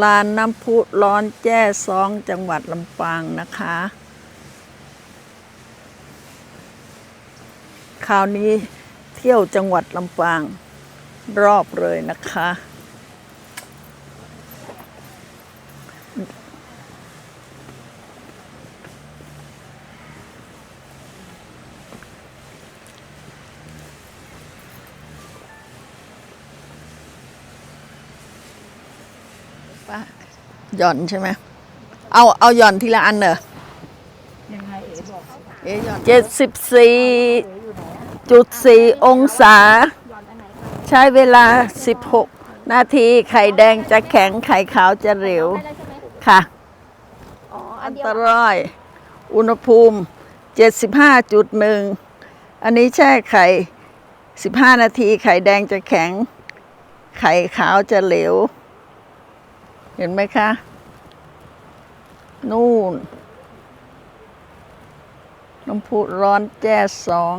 ลานน้ำพุร้อนแจ้ซองจังหวัดลำปางนะคะ คราวนี้เที่ยวจังหวัดลำปางรอบเลยนะคะ ป้าหย่อนใช่ไหมเอาเอาหย่อนทีละอันเหรอยังไงเอ๋บอกเอ๊ะหย่อนเจ็ดสิบสี่จุดสี่องศา ใช้เวลาสิบหกนาทีไข่แดงจะแข็งไข่ขาวจะเหลวค่ะอ๋ออัอันนเดียตวราย อุณหภูมิ 75.1 อันนี้แช่ไข่ 15 นาที ไข่แดงจะแข็ง ไข่ขาวจะเหลว เห็นไหมคะ นู่น น้ำพุร้อนแจ้สอง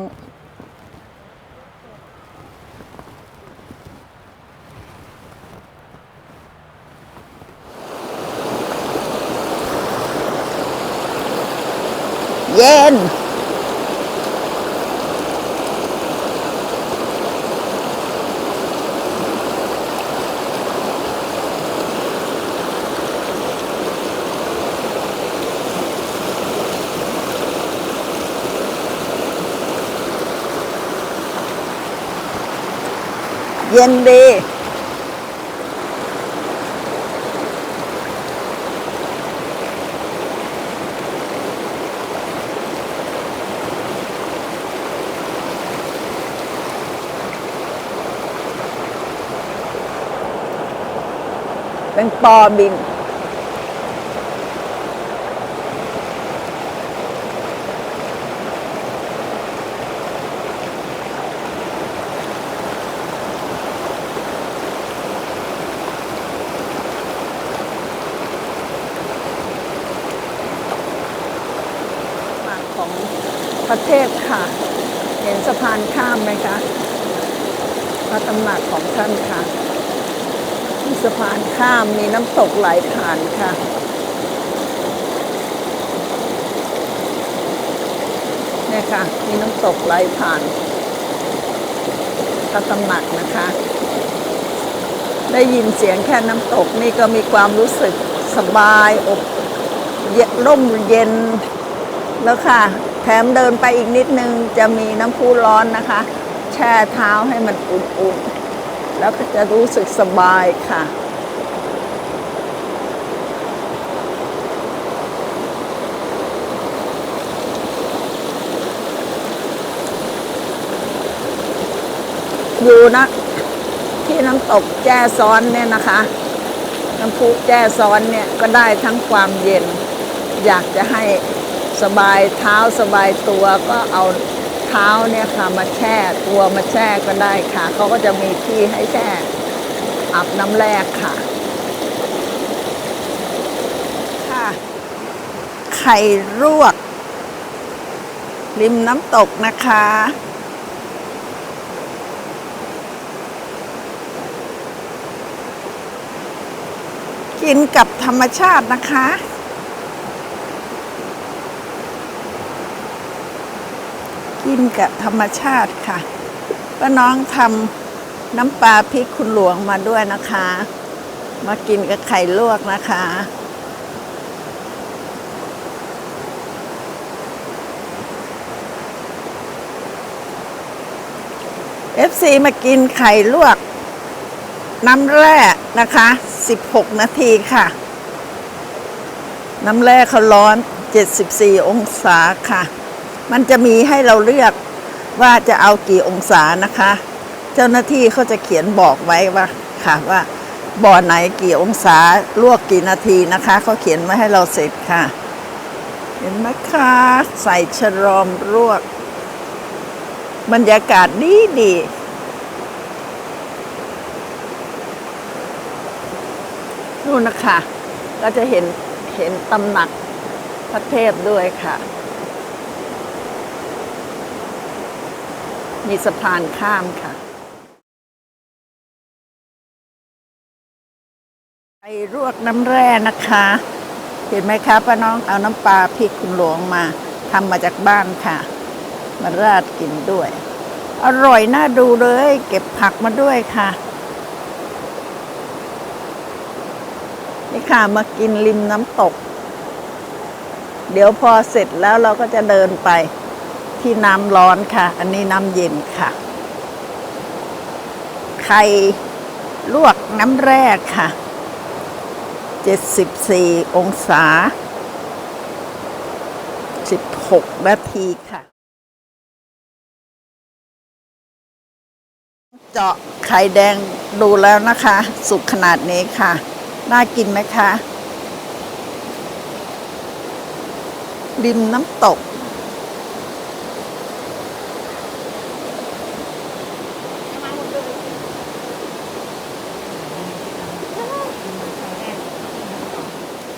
เย็น เย็นดีเป็นปอบิน ของประเทศค่ะ เห็นสะพานข้ามไหมคะพระตำหนักของท่านค่ะ มีสะพานข้ามมีน้ำตกไหลผ่านค่ะเนี่ยค่ะ มีน้ำตกไหลผ่านพระตำหนักนะคะ ได้ยินเสียงแค่น้ำตกนี่ก็มีความรู้สึกสบายอบเย็นร่มเย็น แล้วค่ะ แถมเดินไปอีกนิดนึงจะมีน้ำพุร้อนนะคะ แช่เท้าให้มันอุ่นๆ แล้วก็จะรู้สึกสบายค่ะ อยู่นะที่น้ำตกแจ้ซ้อนเนี่ยนะคะน้ำพุแจ้ซ้อนเนี่ยก็ได้ทั้งความเย็น อยากจะให้ สบายเท้าสบายตัวก็เอาเท้าเนี่ยค่ะมาแช่ตัวมาแช่ก็ได้ค่ะเขาก็จะมีที่ให้แช่อาบน้ำแรกค่ะ ค่ะ ไข่รวก ริมน้ำตกนะคะกินกับธรรมชาตินะคะ กินกับธรรมชาติค่ะป้าน้องทำน้ำปลาพริกคุณหลวงมาด้วยนะคะ มากินกับไข่ลวกนะคะ FC มากินไข่ลวก น้ำแร่นะคะ 16 นาทีค่ะ น้ำแร่เขาร้อน 74 องศาค่ะ มันจะมีให้เราเลือกว่าจะเอากี่องศานะคะ เจ้าหน้าที่เขาจะเขียนบอกไว้ว่าค่ะว่าบ่อไหนกี่องศาลวกกี่นาทีนะคะเขาเขียนไว้ให้เราเสร็จค่ะ เห็นไหมคะใส่ชะลอมลวก บรรยากาศดีดีนู่นนะคะ ก็จะเห็นเห็นตำหนักพระเทพด้วยค่ะ มีสะพานข้ามค่ะ ไปรวกน้ำแร่นะคะ เห็นไหมคะป้าน้องเอาน้ำปลาพริกคุณหลวงมาทำมาจากบ้านค่ะ มาราดกินด้วย อร่อยน่าดูเลย เก็บผักมาด้วยค่ะ นี่ค่ะมากินริมน้ำตก เดี๋ยวพอเสร็จแล้วเราก็จะเดินไป ที่น้ำร้อนค่ะ อันนี้น้ำเย็นค่ะ ไข่ลวกน้ำแร่ค่ะ 74 องศา 16 นาทีค่ะ เจาะไข่แดงดูแล้วนะคะ สุกขนาดนี้ค่ะ น่ากินไหมคะริมน้ำตก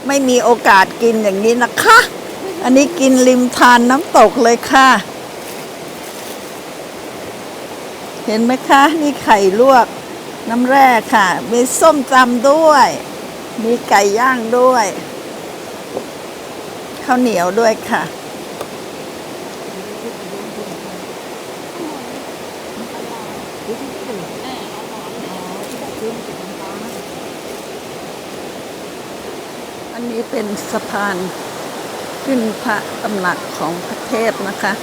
ไม่มีโอกาสกินอย่างนี้นะคะ อันนี้กินริมทานน้ำตกเลยค่ะ เห็นไหมคะ นี่ไข่ลวก น้ำแร่ค่ะ มีส้มตำด้วย มีไก่ย่างด้วย ข้าวเหนียวด้วยค่ะ นี้เป็นสะพานขึ้นพระตำหนักของประเทศนะคะ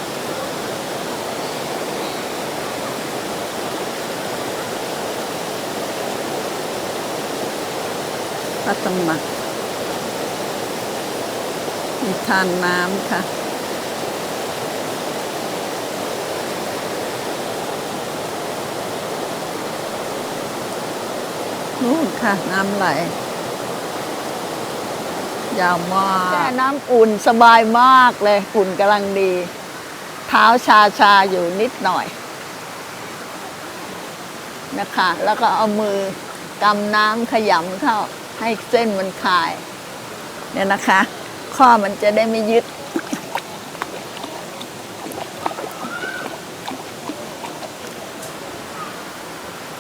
พระตำหนัก มีทานน้ำค่ะนู่นค่ะ น้ำไหล ยาวมากแช่น้ำอุ่นสบายมากเลยอุ่นกำลังดี เท้าชาชาอยู่นิดหน่อยนะคะ แล้วก็เอามือกำน้ำขยำเข้าให้เส้นมันคลาย เนี่ยนะคะ ข้อมันจะได้ไม่ยึด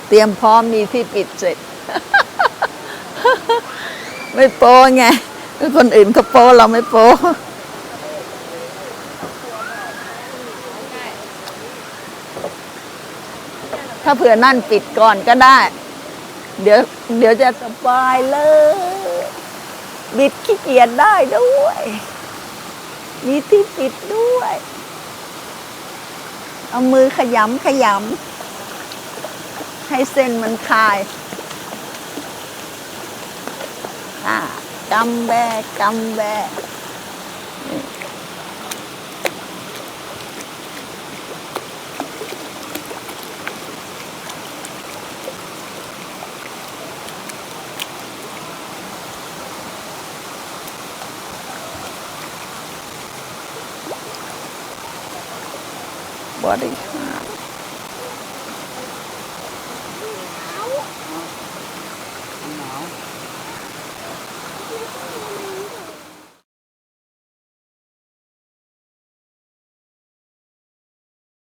เตรียมพร้อมมีที่ปิดเสร็จ ไม่โป้ไง คนอื่นเขาโป้เราไม่โป้ถ้าเผื่อนั่นปิดก่อนก็ได้ เดี๋ยว เดี๋ยวจะสบายเลย บิดขี้เกียจได้ด้วย มีที่ปิดด้วย เอามือขยำขยำให้เส้นมันคลาย อ่า กำแ